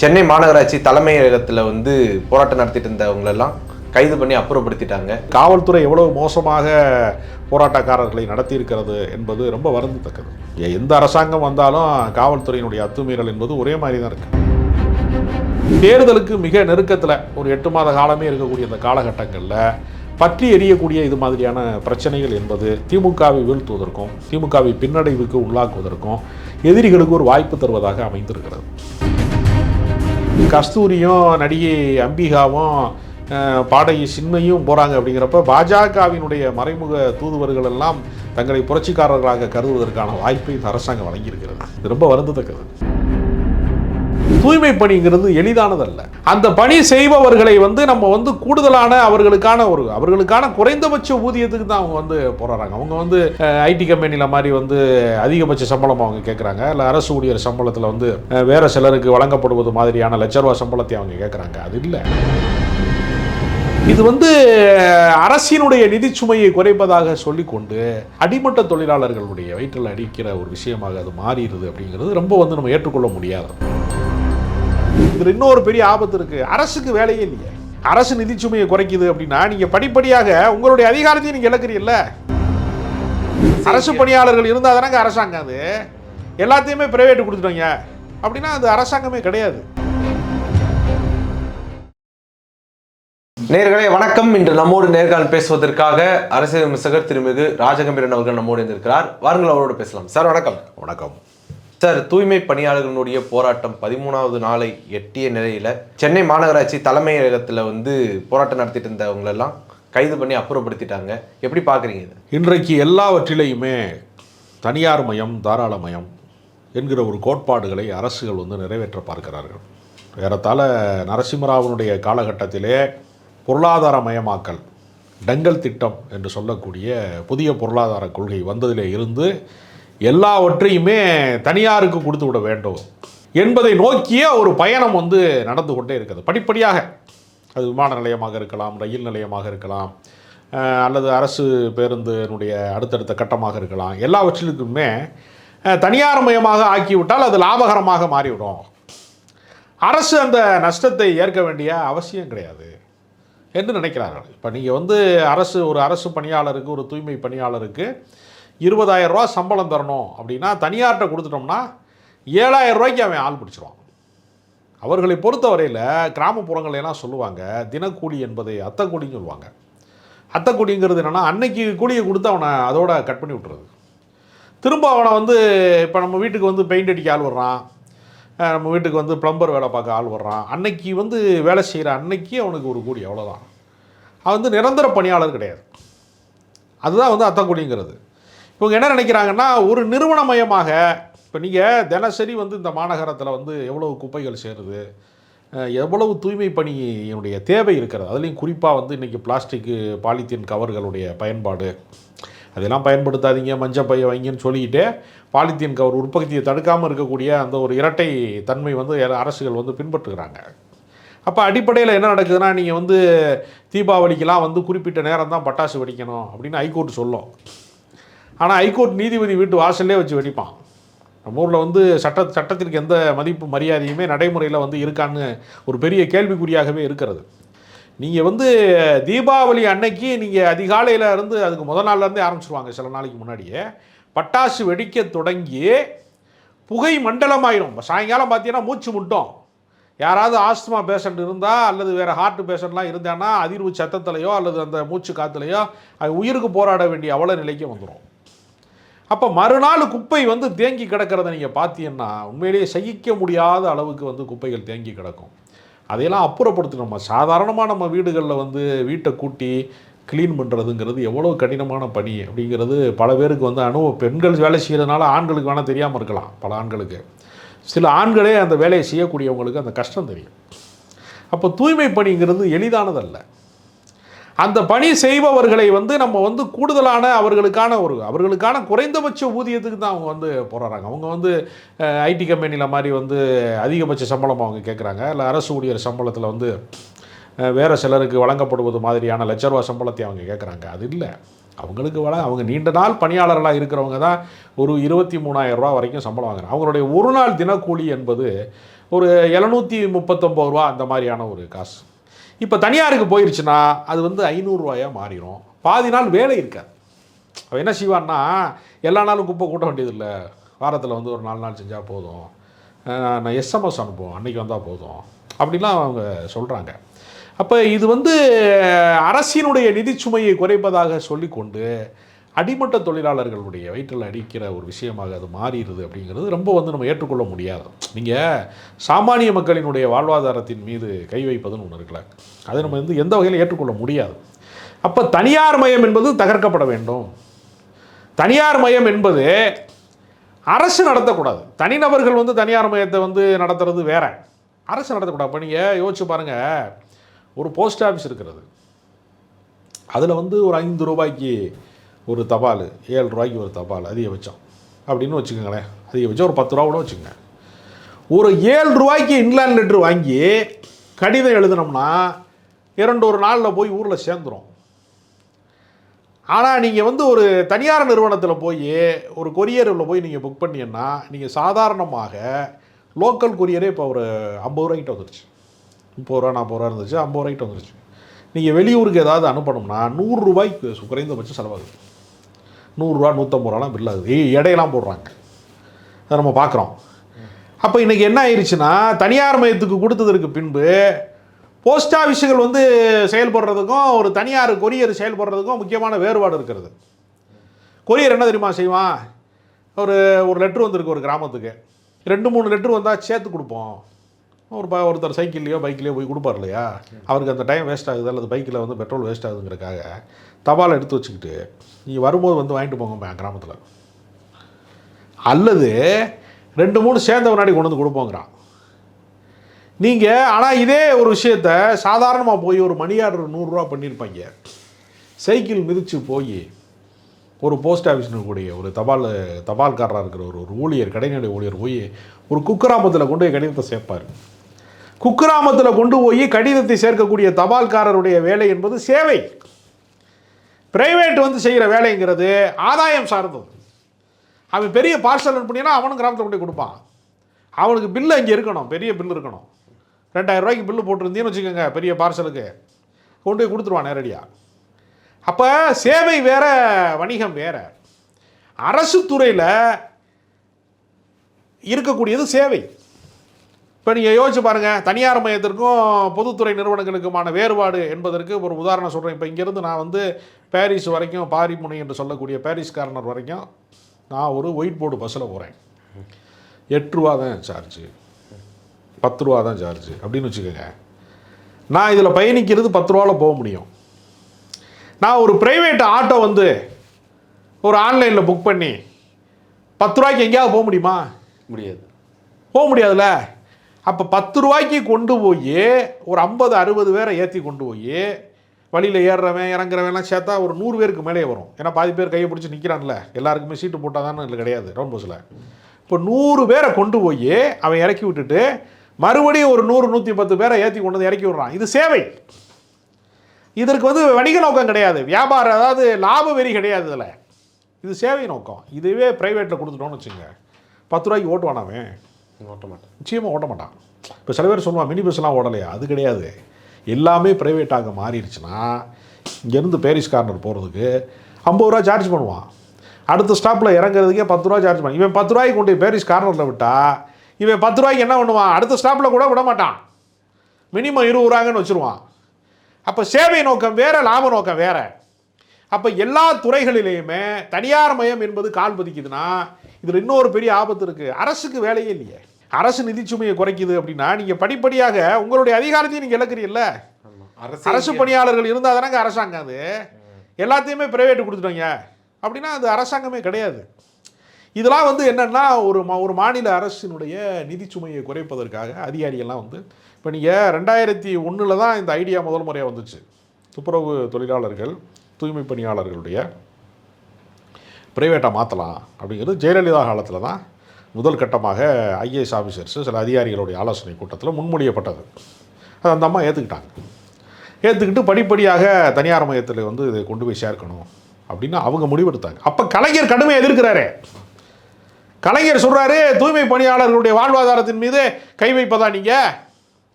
சென்னை மாநகராட்சி தலைமையகத்தில் வந்து போராட்டம் நடத்திட்டு இருந்தவங்களெல்லாம் கைது பண்ணி அப்புறப்படுத்திட்டாங்க. காவல்துறை எவ்வளவு மோசமாக போராட்டக்காரர்களை நடத்தியிருக்கிறது என்பது ரொம்ப வருந்தத்தக்கது. எந்த அரசாங்கம் வந்தாலும் காவல்துறையினுடைய அத்துமீறல் என்பது ஒரே மாதிரி தான் இருக்கு. தேர்தலுக்கு மிக நெருக்கத்தில் ஒரு எட்டு மாத காலமே இருக்கக்கூடிய இந்த காலகட்டங்களில் பற்றி எரியக்கூடிய இது மாதிரியான பிரச்சனைகள் என்பது திமுகவை வீழ்த்துவதற்கும் திமுகவை பின்னடைவுக்கு உள்ளாக்குவதற்கும் எதிரிகளுக்கு ஒரு வாய்ப்பு தருவதாக அமைந்திருக்கிறது. கஸ்தூரியும் நடிகை அம்பிகாவும் பாடகி சின்மையும் போகிறாங்க அப்படிங்கிறப்ப பாஜகவினுடைய மறைமுக தூதுவர்கள் எல்லாம் தங்களை புரட்சிக்காரர்களாக கருதுவதற்கான வாய்ப்பை இந்த அரசாங்கம் வழங்கியிருக்கிறது. இது ரொம்ப வருந்தத்தக்கது. தூய்மை பணிங்கிறது எளிதானதல்ல. அந்த பணி செய்பவர்களை வந்து நம்ம வந்து கூடுதலான அவர்களுக்கான ஒரு அவர்களுக்கான குறைந்தபட்ச ஊதியத்துக்கு தான் அவங்க வந்து போராடுறாங்க அவங்க வந்து ஐடி கம்பெனியில் மாதிரி வந்து அதிகபட்ச சம்பளம் அவங்க கேட்குறாங்க இல்லை அரசு ஊழியர் சம்பளத்தில் வந்து வேறு வேற சிலருக்கு வழங்கப்படுவது மாதிரியான லட்ச ரூபா சம்பளத்தை அவங்க கேட்குறாங்க அது இல்லை. இது வந்து அரசினுடைய நிதிச்சுமையை குறைப்பதாக சொல்லிக்கொண்டு அடிமட்ட தொழிலாளர்களுடைய வயிற்றில் அடிக்கிற ஒரு விஷயமாக அது மாறிடுது அப்படிங்கிறது ரொம்ப வந்து நம்ம ஏற்றுக்கொள்ள முடியாது. இதில் இன்னொரு பெரிய ஆபத்து இருக்கு. அரசுக்கு வேலையே இல்லையே. அரசு நிதிச்சுமையை குறைக்குது அப்படின்னா நீங்க படிப்படியாக உங்களுடைய அதிகாரத்தையும் நீங்க இழக்கிறீல்ல. அரசு பணியாளர்கள் இருந்தால் தானங்க அரசாங்கம் அது? எல்லாத்தையுமே பிரைவேட் கொடுத்துட்டோங்க. அப்படின்னா அது அரசாங்கமே கிடையாது. நேர்களே வணக்கம். இன்று நம்மோடு நேர்காணல் பேசுவதற்காக அரசியல் விமர்சகர் திருமிகு ராஜகம்பீரன் அவர்கள் நம்மோடு இருந்திருக்கிறார் வாருங்கள் அவரோடு பேசலாம். சார் வணக்கம். வணக்கம். சார் தூய்மை பணியாளர்களுடைய போராட்டம் பதிமூணாவது நாளை எட்டிய நிலையில சென்னை மாநகராட்சி தலைமையகத்தில் வந்து போராட்டம் நடத்திட்டு இருந்தவங்களெல்லாம் கைது பண்ணி அப்புறப்படுத்திட்டாங்க. எப்படி பார்க்குறீங்க இது? இன்றைக்கு எல்லாவற்றிலையுமே தனியார் மயம் தாராளமயம் என்கிற ஒரு கோட்பாடுகளை அரசுகள் வந்து நிறைவேற்ற பார்க்கிறார்கள். ஏறத்தாழ நரசிம்மராவனுடைய காலகட்டத்திலே பொருளாதாரமயமாக்கல் டங்கல் திட்டம் என்று சொல்லக்கூடிய புதிய பொருளாதார கொள்கை வந்ததிலே இருந்து எல்லாவற்றையுமே தனியாருக்கு கொடுத்து விட வேண்டும் என்பதை நோக்கிய ஒரு பயணம் வந்து நடந்து கொண்டே இருக்குது படிப்படியாக அது விமான நிலையமாக இருக்கலாம் ரயில் நிலையமாக இருக்கலாம் அல்லது அரசு பேருந்தினுடைய அடுத்தடுத்த கட்டமாக இருக்கலாம். எல்லாவற்றிலுக்குமே தனியார் மயமாக ஆக்கிவிட்டால் அது லாபகரமாக மாறிவிடும். அரசு அந்த நஷ்டத்தை ஏற்க வேண்டிய அவசியம் கிடையாது என்று நினைக்கிறார்கள். இப்போ நீங்கள் வந்து அரசு ஒரு அரசு பணியாளருக்கு ஒரு தூய்மை பணியாளருக்கு இருபதாயிரம் ரூபா சம்பளம் தரணும் அப்படின்னா தனியார்கிட்ட கொடுத்துட்டோம்னா ஏழாயிரம் ரூபாய்க்கு அவன் ஆள் பிடிச்சிருவான். அவர்களை பொறுத்தவரையில் கிராமப்புறங்கள்ல சொல்லுவாங்க தினக்கூலி என்பதை அத்தக்கூலின்னு சொல்லுவாங்க. அத்தக்கூலிங்கிறது என்னென்னா அன்னைக்கு கூலியை கொடுத்து அவனை அதோட கட் பண்ணி விட்டுறது. திரும்ப அவனை வந்து இப்போ நம்ம வீட்டுக்கு வந்து பெயிண்ட் அடிக்க ஆள் வர்றான். நம்ம வீட்டுக்கு வந்து ப்ளம்பர் வேலை பார்க்க ஆள் வர்றான். அன்னைக்கு வந்து வேலை செய்கிற அன்னைக்கு அவனுக்கு ஒரு கூலி அவ்வளோதான் அவன் வந்து நிரந்தர பணியாளர் கிடையாது. அதுதான் வந்து அத்தக்குடிங்கிறது இவங்க என்ன நினைக்கிறாங்கன்னா ஒரு நிறுவனமயமாக இப்போ நீங்கள் தினசரி வந்து இந்த மாநகரத்தில் வந்து எவ்வளவு குப்பைகள் சேருது எவ்வளவு தூய்மை பணியினுடைய தேவை இருக்கிறது அதுலேயும் குறிப்பாக வந்து இன்றைக்கி பிளாஸ்டிக்கு பாலித்தீன் கவர்களுடைய பயன்பாடு அதெல்லாம் பயன்படுத்தாதீங்க மஞ்சள் பைய வைங்கன்னு சொல்லிக்கிட்டே பாலித்தீன் கவர் உற்பத்தியை தடுக்காமல் இருக்கக்கூடிய அந்த ஒரு இரட்டை தன்மை வந்து அரசுகள் வந்து பின்பற்றுகிறாங்க. அப்போ அடிப்படையில் என்ன நடக்குதுன்னா நீங்கள் வந்து தீபாவளிக்கெலாம் வந்து குறிப்பிட்ட நேரம் தான் பட்டாசு வெடிக்கணும் அப்படின்னு ஹைகோர்ட் சொல்லும். ஆனால் ஹைகோர்ட் நீதிபதி வீட்டு வாசல்லே வச்சு வெடிப்பான். நம்ம ஊரில் வந்து சட்ட சட்டத்திற்கு எந்த மதிப்பு மரியாதையுமே நடைமுறையில் வந்து இருக்கான்னு ஒரு பெரிய கேள்விக்குறியாகவே இருக்கிறது. நீங்கள் வந்து தீபாவளி அன்னைக்கு நீங்கள் அதிகாலையில் இருந்து அதுக்கு முதல் நாள்லேருந்தே ஆரம்பிச்சிருவாங்க சில நாளைக்கு முன்னாடியே. பட்டாசு வெடிக்க தொடங்கி புகை மண்டலமாயிரும். சாயங்காலம் பார்த்தீங்கன்னா மூச்சு முட்டும். யாராவது ஆஸ்துமா பேஷண்ட் இருந்தால் அல்லது வேறு ஹார்ட் பேஷண்ட்லாம் இருந்தான்னா அதிர்வு சத்தத்துலையோ அல்லது அந்த மூச்சு காத்துலையோ அது உயிருக்கு போராட வேண்டிய அவ்வளோ நிலைக்கு வந்துடும் அப்போ மறுநாள் குப்பை வந்து தேங்கி கிடக்கிறத நீங்கள் பார்த்தீங்கன்னா உண்மையிலேயே சகிக்க முடியாத அளவுக்கு வந்து குப்பைகள் தேங்கி கிடக்கும். அதையெல்லாம் அப்புறப்படுத்தணும் நம்ம சாதாரணமாக நம்ம வீடுகளில் வந்து வீட்டை கூட்டி க்ளீன் பண்ணுறதுங்கிறது எவ்வளோ கடினமான பணி அப்படிங்கிறது பல பேருக்கு வந்து அனுபவம் பெண்கள் வேலை செய்கிறதுனால ஆண்களுக்கு வேணால் தெரியாமல் இருக்கலாம் பல ஆண்களுக்கு. சில ஆண்களே அந்த வேலையை செய்யக்கூடியவங்களுக்கு அந்த கஷ்டம் தெரியும். அப்போ தூய்மை பணிங்கிறது எளிதானதல்ல. அந்த பணி செய்பவர்களை வந்து நம்ம வந்து கூடுதலான அவர்களுக்கான ஒரு அவர்களுக்கான குறைந்தபட்ச ஊதியத்துக்கு தான் அவங்க வந்து போராடுறாங்க அவங்க வந்து ஐடி கம்பெனியில் மாதிரி வந்து அதிகபட்ச சம்பளம் அவங்க கேட்குறாங்க இல்லை அரசு ஊழியர் சம்பளத்தில் வந்து வேறு சிலருக்கு வழங்கப்படுவது மாதிரியான லட்ச ரூபா சம்பளத்தை அவங்க கேட்குறாங்க அது இல்லை. அவங்களுக்கு வள அவங்க நீண்ட நாள் பணியாளர்களாக இருக்கிறவங்க தான் ஒரு இருபத்தி மூணாயிரம் ரூபா வரைக்கும் சம்பளம் வாங்குறாங்க. அவங்களுடைய ஒரு நாள் தினக்கூலி என்பது ஒரு எழுநூற்றி முப்பத்தொம்பது ரூபா அந்த மாதிரியான ஒரு காசு. இப்போ தனியாருக்கு போயிருச்சுன்னா அது வந்து ஐநூறுரூவாயாக மாறிடும் பாதி நாள் வேலை இருக்காது அவன் என்ன செய்வான்னா எல்லா நாளும் குப்பை கூட்ட வேண்டியதில்லை. வாரத்தில் வந்து ஒரு நாலு நாள் செஞ்சால் போதும். நான் எஸ்எம்எஸ் அனுப்புவோம் அன்றைக்கி வந்தால் போதும். அப்படிலாம் அவங்க சொல்கிறாங்க அப்போ இது வந்து அரசினுடைய நிதிச்சுமையை குறைப்பதாக சொல்லிக்கொண்டு அடிமட்ட தொழிலாளர்களுடைய வயிற்றில் அடிக்கிற ஒரு விஷயமாக அது மாறிடுது அப்படிங்கிறது ரொம்ப வந்து நம்ம ஏற்றுக்கொள்ள முடியாது. நீங்கள் சாமானிய மக்களினுடைய வாழ்வாதாரத்தின் மீது கை வைப்பதுன்னு ஒன்று இருக்கல அதை நம்ம வந்து எந்த வகையில் ஏற்றுக்கொள்ள முடியாது. அப்போ தனியார் மயம் என்பது தகர்க்கப்பட வேண்டும். தனியார் மயம் என்பது அரசு நடத்தக்கூடாது. தனிநபர்கள் வந்து தனியார் மயத்தை வந்து நடத்துறது வேற. அரசு நடத்தக்கூடாது. இப்போ நீங்கள் யோசிச்சு பாருங்கள் ஒரு போஸ்ட் ஆஃபீஸ் இருக்கிறது. அதில் வந்து ஒரு ஐந்து ரூபாய்க்கு ஒரு தபால் ஏழு ரூபாய்க்கு ஒரு தபால் அதிகபட்சம். அப்படின்னு வச்சுக்கோங்களேன். அதிகபட்சம் ஒரு பத்து ரூபா கூட வச்சுக்கோங்க. ஒரு ஏழு ரூபாய்க்கு இன்லேண்ட் லெட்ரு வாங்கி கடிதம் எழுதினோம்னா இரண்டு ஒரு நாளில் போய் ஊரில் சேர்ந்துரும். ஆனால் நீங்கள் வந்து ஒரு தனியார் நிறுவனத்தில் போய் ஒரு கொரியரில் போய் நீங்கள் புக் பண்ணீங்கன்னா நீங்கள் சாதாரணமாக லோக்கல் கொரியரே இப்போ ஒரு ஐம்பது ரூபாய்கிட்ட வந்துருச்சு. முப்பது ரூபா நாற்பது ரூபா இருந்துச்சு ஐம்பது ரூபாய்கிட்ட வந்துருச்சு. நீங்கள் வெளியூருக்கு ஏதாவது அனுப்பணும்னா நூறுரூபாய்க்கு குறைந்தபட்சம் செலவாகுது. நூறுரூவா நூற்றம்பது ரூபாலாம் பில் ஆகுது எடையெல்லாம் போடுறாங்க. அதை நம்ம பார்க்குறோம். அப்போ இன்றைக்கி என்ன ஆயிடுச்சுன்னா தனியார் மையத்துக்கு கொடுத்ததற்கு பின்பு போஸ்ட் ஆஃபீஸுகள் வந்து செயல்படுறதுக்கும் ஒரு தனியார் கொரியர் செயல்படுறதுக்கும் முக்கியமான வேறுபாடு இருக்கிறது. கொரியர் என்ன தெரியுமா செய்வான்? ஒரு ஒரு லெட்ரு வந்திருக்கு ஒரு கிராமத்துக்கு. ரெண்டு மூணு லெட்ரு வந்தால் சேர்த்து கொடுப்போம். ஒரு ப ஒருத்தர் சைக்கிள்லையோ பைக்லேயோ போய் கொடுப்பார் இல்லையா? அவருக்கு அந்த டைம் வேஸ்ட் ஆகுது அல்லது பைக்கில் வந்து பெட்ரோல் வேஸ்ட் ஆகுதுங்கிறக்காக தபால் எடுத்து வச்சுக்கிட்டு நீ வரும்போது வந்து வாங்கிட்டு போங்க கிராமத்தில். அல்லது ரெண்டு மூணு சேர்ந்த முன்னாடி கொண்டு வந்து கொடுப்போங்கிறான். நீங்கள் ஆனால் இதே ஒரு விஷயத்த சாதாரணமாக போய் ஒரு மணி ஆர்டர் நூறுரூவா பண்ணியிருப்பாங்க. சைக்கிள் மிதித்து போய் ஒரு போஸ்ட் ஆஃபீஸ் கூடிய ஒரு தபால் தபால்காரராக இருக்கிற ஒரு ஒரு ஊழியர் கடைநிலை ஊழியர் போய் ஒரு குக்கிராமத்தில் கொண்டு போய் கடிதத்தை சேர்ப்பார். குக்கிராமத்தில் கொண்டு போய் கடிதத்தை சேர்க்கக்கூடிய தபால்காரருடைய வேலை என்பது சேவை. பிரைவேட் வந்து செய்கிற வேலைங்கிறது ஆதாயம் சார்ந்தது. அவன் பெரிய பார்சல் அனுப்புனீங்கன்னா அவனும் கிராமத்தில் கொண்டு கொடுப்பான். அவனுக்கு பில்லு அங்கே இருக்கணும் பெரிய பில்லு இருக்கணும். ரெண்டாயிரம் ரூபாய்க்கு பில்லு போட்டிருந்தீங்கன்னு வச்சுக்கோங்க பெரிய பார்சலுக்கு கொண்டு போய் கொடுத்துருவான் நேரடியாக அப்போ சேவை வேற வணிகம் வேற. அரசு துறையில் இருக்கக்கூடியது சேவை. இப்போ நீங்கள் யோசிச்சு பாருங்கள் தனியார் மையத்திற்கும் பொதுத்துறை நிறுவனங்களுக்குமான வேறுபாடு என்பதற்கு ஒரு உதாரணம் சொல்கிறேன் இப்போ இங்கேருந்து நான் வந்து பாரிஸ் வரைக்கும் பாரிமுனை என்று சொல்லக்கூடிய பாரிஸ் கார்னர் வரைக்கும் நான் ஒரு ஒயிட் போர்டு பஸ்ஸில் போகிறேன் எட்டு ரூபா தான் சார்ஜு பத்து ரூபா தான் சார்ஜு அப்படின்னு வச்சுக்கோங்க. நான் இதில் பயணிக்கிறது பத்து ரூபாவில் போக முடியும். நான் ஒரு ப்ரைவேட் ஆட்டோ வந்து ஒரு ஆன்லைனில் புக் பண்ணி பத்து ரூபாய்க்கு எங்கேயாவது போக முடியுமா? முடியாது. போக முடியாதுல்ல? அப்போ பத்து ரூபாய்க்கு கொண்டு போய் ஒரு ஐம்பது அறுபது பேரை ஏற்றி கொண்டு போய் வழியில் ஏறுறவன் இறங்குறவன்லாம் சேர்த்தா ஒரு நூறு பேருக்கு மேலே வரும். ஏன்னா பாதி பேர் கையை பிடிச்சி நிற்கிறான்ல எல்லாருக்குமே சீட்டு போட்டால் தானே இல்லை கிடையாது ரவுண்ட் பஸ்ஸில் இப்போ நூறு பேரை கொண்டு போய் அவன் இறக்கி விட்டுட்டு மறுபடியும் ஒரு நூறு நூற்றி பத்து பேரை ஏற்றி கொண்டு வந்து இறக்கி விடுறான். இது சேவை. இதற்கு வந்து வணிக நோக்கம் கிடையாது. வியாபாரம் அதாவது லாப வெறி கிடையாது இதில். இது சேவை நோக்கம். இதுவே ப்ரைவேட்டில் கொடுத்துட்டோன்னு வச்சுங்க பத்து ரூபாய்க்கு ஓட்டுவான் அவன். ஓட்ட மாட்டேன். நிச்சயமாக ஓட்ட மாட்டான். இப்போ சில பேர் சொல்லுவான் மினி பஸ்லாம் ஓடலையா? அது கிடையாது. எல்லாமே ப்ரைவேட்டாக மாறிடுச்சுன்னா இங்கேருந்து பேரிஸ் கார்னர் போகிறதுக்கு ஐம்பது ரூபா சார்ஜ் பண்ணுவான். அடுத்த ஸ்டாப்பில் இறங்குறதுக்கே பத்து ரூபா சார்ஜ் பண்ணுவான். இவன் பத்து ரூபாய்க்கு கொண்டு பேரிஸ் கார்னரில் விட்டா இவன் பத்து ரூபாய்க்கு என்ன பண்ணுவான்? அடுத்த ஸ்டாப்பில் கூட விட மாட்டான். மினிமம் இருபது ரூபாங்கன்னு வச்சுருவான். அப்போ சேவை நோக்கம் வேறு லாப நோக்கம் வேறு. அப்போ எல்லா துறைகளிலேயுமே தனியார் மயம் என்பது கால் பதிக்குதுன்னா இதில் இன்னொரு பெரிய ஆபத்து இருக்குது அரசுக்கு வேலையே இல்லையே. அரசு நிதிச்சுமையை குறைக்குது அப்படின்னா நீங்கள் படிப்படியாக உங்களுடைய அதிகாரத்தையும் நீங்கள் இழக்கிறீல்ல. அரசு அரசு பணியாளர்கள் இருந்தால் தானங்க அரசாங்கம் அது. எல்லாத்தையுமே பிரைவேட் கொடுத்துட்டாங்க. அப்படின்னா அது அரசாங்கமே கிடையாது. இதெல்லாம் வந்து என்னென்னா ஒரு மா ஒரு மாநில அரசினுடைய நிதிச்சுமையை குறைப்பதற்காக அதிகாரிகள்லாம் வந்து இப்போ நீங்கள் ரெண்டாயிரத்தி ஒன்றில் தான் இந்த ஐடியா முதல் முறையாக வந்துச்சு. துப்புரவு தொழிலாளர்கள் தூய்மை பணியாளர்களுடைய பிரைவேட்டாக மாற்றலாம் அப்படிங்கிறது ஜெயலலிதா காலத்தில் தான் முதல் கட்டமாக ஐஏஎஸ் ஆஃபீஸர்ஸு சில அதிகாரிகளுடைய ஆலோசனை கூட்டத்தில் முன்மொழியப்பட்டது. அது அந்த அம்மா ஏற்றுக்கிட்டாங்க ஏற்றுக்கிட்டு படிப்படியாக தனியார் மையத்தில் வந்து இதை கொண்டு போய் சேர்க்கணும் அப்படின்னு அவங்க முடிவெடுத்தாங்க. அப்போ கலைஞர் கடுமையாக எதிர்க்கிறாரே. கலைஞர் சொல்கிறாரு தூய்மை பணியாளர்களுடைய வாழ்வாதாரத்தின் மீது கை வைப்பதா நீங்கள்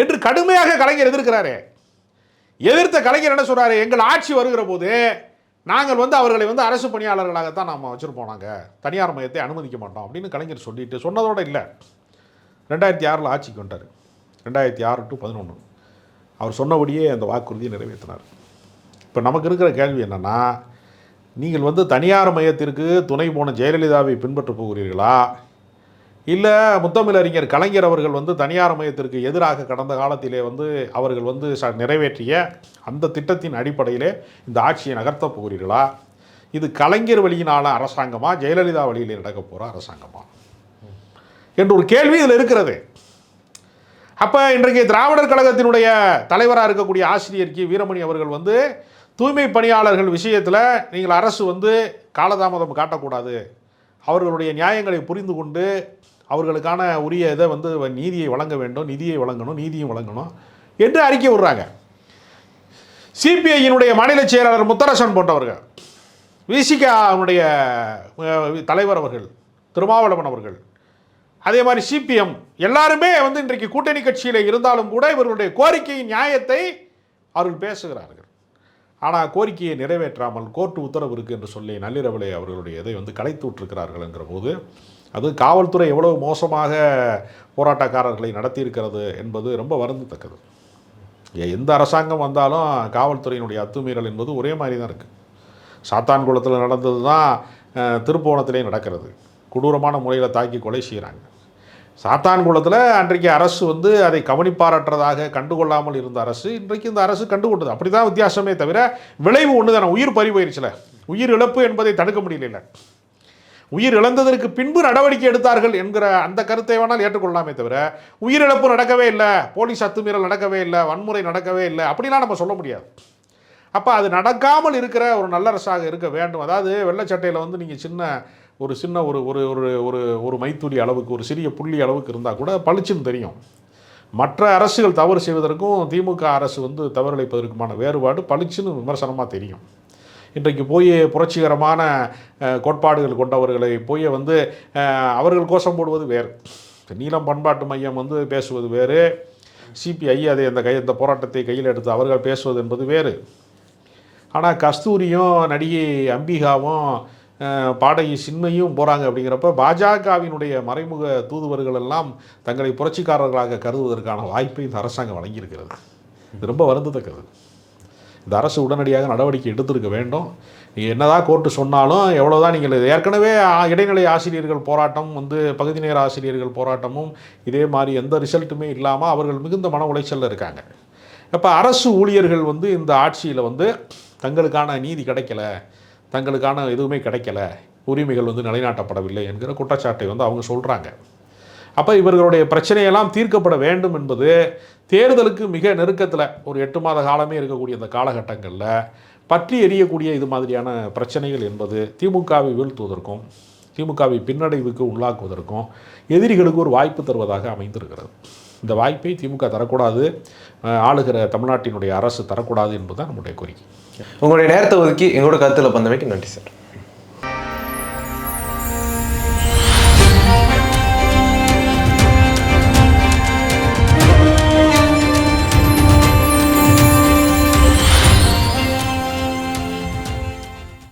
என்று கடுமையாக கலைஞர் எதிர்க்கிறாரு. எதிர்த்த கலைஞர் என்ன சொல்கிறாரு எங்கள் ஆட்சி வருகிற போது நாங்கள் வந்து அவர்களை வந்து அரசு பணியாளர்களாகத்தான் நாம் வச்சுருப்போம் நாங்கள் தனியார் மையத்தை அனுமதிக்க மாட்டோம் அப்படின்னு கலைஞர் சொல்லிட்டு சொன்னதோட இல்லை. ரெண்டாயிரத்தி ஆறில் ஆட்சிக்கு வந்துட்டார். ரெண்டாயிரத்தி ஆறு டு பதினொன்று அவர் சொன்னபடியே அந்த வாக்குறுதியை நிறைவேற்றினார். இப்போ நமக்கு இருக்கிற கேள்வி என்னென்னா நீங்கள் வந்து தனியார் மையத்திற்கு துணை போன ஜெயலலிதாவை பின்பற்றப் போகிறீர்களா? இல்லை முத்தமிழறிஞர் கலைஞர் அவர்கள் வந்து தனியார் மையத்திற்கு எதிராக கடந்த காலத்திலே வந்து அவர்கள் வந்து ச நிறைவேற்றிய அந்த திட்டத்தின் அடிப்படையிலே இந்த ஆட்சியை நகர்த்தப் போகிறீர்களா? இது கலைஞர் வழியினால அரசாங்கமா ஜெயலலிதா வழியில் நடக்க போகிற அரசாங்கமா? என்ற ஒரு கேள்வி இதில் இருக்கிறது. அப்போ இன்றைக்கு திராவிடர் கழகத்தினுடைய தலைவராக இருக்கக்கூடிய ஆசிரியர் கி. வீரமணி அவர்கள் வந்து தூய்மை பணியாளர்கள் விஷயத்தில் நீங்கள் அரசு வந்து காலதாமதம் காட்டக்கூடாது. அவர்களுடைய நியாயங்களை புரிந்து கொண்டு அவர்களுக்கான உரிய இதை வந்து நீதியை வழங்க வேண்டும் நிதியை வழங்கணும் நீதியும் வழங்கணும் என்று அறிக்கை விடுறாங்க. சிபிஐயினுடைய மாநில செயலாளர் முத்தரசன் போன்றவர்கள் விசிகாவுடைய தலைவர் அவர்கள் திருமாவளவன் அவர்கள் அதே மாதிரி சிபிஎம் எல்லாருமே வந்து இன்றைக்கு கூட்டணி கட்சியில் இருந்தாலும் கூட இவர்களுடைய கோரிக்கையின் நியாயத்தை அவர்கள் பேசுகிறார்கள். ஆனால் கோரிக்கையை நிறைவேற்றாமல் கோர்ட்டு உத்தரவு இருக்குது என்று சொல்லி நள்ளிரவிலே அவர்களுடைய இதை வந்து கலைத்து விட்டுருக்கிறார்கள் என்கிற போது அது காவல்துறை எவ்வளவு மோசமாக போராட்டக்காரர்களை நடத்தியிருக்கிறது என்பது ரொம்ப வருந்தத்தக்கது. எந்த அரசாங்கம் வந்தாலும் காவல்துறையினுடைய அத்துமீறல் என்பது ஒரே மாதிரி தான் இருக்குது சாத்தான்குளத்தில் நடந்தது தான் திருப்போணத்திலே நடக்கிறது. கொடூரமான முறையில் தாக்கி கொலை செய்கிறாங்க சாத்தான்குளத்தில் அன்றைக்கு அரசு வந்து அதை கவனிப்பாரற்றதாக கண்டுகொள்ளாமல் இருந்த அரசு இன்றைக்கு இந்த அரசு கண்டுகொண்டது. அப்படி தான் வித்தியாசமே தவிர விளைவு ஒன்று தானே உயிர் பறி போயிருச்சுல உயிர் இழப்பு என்பதை தடுக்க முடியல உயிர் இழந்ததற்கு பின்பு நடவடிக்கை எடுத்தார்கள் என்கிற அந்த கருத்தை வேணால் ஏற்றுக்கொள்ளலாமே தவிர உயிரிழப்பு நடக்கவே இல்லை போலீஸ் அத்துமீறல் நடக்கவே இல்லை வன்முறை நடக்கவே இல்லை அப்படிலாம் நம்ம சொல்ல முடியாது. அப்போ அது நடக்காமல் இருக்கிற ஒரு நல்ல அரசாக இருக்க வேண்டும். அதாவது வெள்ளச்சட்டையில் வந்து நீங்கள் சின்ன ஒரு சின்ன ஒரு ஒரு ஒரு ஒரு ஒரு மைத்துளி அளவுக்கு ஒரு சிறிய புள்ளி அளவுக்கு இருந்தால் கூட பளிச்சுன்னு தெரியும். மற்ற அரசுகள் தவறு செய்வதற்கும் திமுக அரசு வந்து தவறிழைப்பதற்குமான வேறுபாடு பளிச்சுன்னு விமர்சனமாக தெரியும். இன்றைக்கு போய் புரட்சிகரமான கோட்பாடுகள் கொண்டவர்களை போய் வந்து அவர்கள் கோஷம் போடுவது வேறு. நீளம் பண்பாட்டு மையம் வந்து பேசுவது வேறு. சிபிஐ அதை அந்த கை அந்த போராட்டத்தை கையில் எடுத்து அவர்கள் பேசுவது என்பது வேறு. ஆனால் கஸ்தூரியும் நடிகை அம்பிகாவும் பாடகி சின்மையும் போகிறாங்க அப்படிங்கிறப்ப பாஜகவினுடைய மறைமுக தூதுவர்கள் எல்லாம் தங்களை புரட்சிக்காரர்களாக கருதுவதற்கான வாய்ப்பை இந்த அரசாங்கம் வழங்கியிருக்கிறது. இது ரொம்ப வருந்தத்தக்கது. இந்த அரசு உடனடியாக நடவடிக்கை எடுத்திருக்க வேண்டும். நீங்கள் என்னதான் கோர்ட்டு சொன்னாலும் எவ்வளோதான் நீங்கள் ஏற்கனவே இடைநிலை ஆசிரியர்கள் போராட்டம் வந்து பகுதி நேர ஆசிரியர்கள் போராட்டமும் இதே மாதிரி எந்த ரிசல்ட்டுமே இல்லாமல் அவர்கள் மிகுந்த மன உளைச்சலில் இருக்காங்க. இப்போ அரசு ஊழியர்கள் வந்து இந்த ஆட்சியில் வந்து தங்களுக்கான நீதி கிடைக்கல தங்களுக்கான எதுவுமே கிடைக்கல உரிமைகள் வந்து நிலைநாட்டப்படவில்லை என்கிற குற்றச்சாட்டை வந்து அவங்க சொல்கிறாங்க அப்போ இவர்களுடைய பிரச்சனையெல்லாம் தீர்க்கப்பட வேண்டும் என்பது தேர்தலுக்கு மிக நெருக்கத்தில் ஒரு எட்டு மாத காலமே இருக்கக்கூடிய இந்த காலகட்டங்களில் பற்றி எரியக்கூடிய இது மாதிரியான பிரச்சனைகள் என்பது திமுகவை வீழ்த்துவதற்கும் திமுகவை பின்னடைவுக்கு உள்ளாக்குவதற்கும் எதிரிகளுக்கு ஒரு வாய்ப்பு தருவதாக அமைந்திருக்கிறது. இந்த வாய்ப்பை திமுக தரக்கூடாது ஆளுகிற தமிழ்நாட்டினுடைய அரசு தரக்கூடாது என்பதுதான் நம்முடைய கோரிக்கை. உங்களுடைய நேரத்தை ஒதுக்கி எங்களோட கருத்தில் பந்தமைக்கு நன்றி சார்.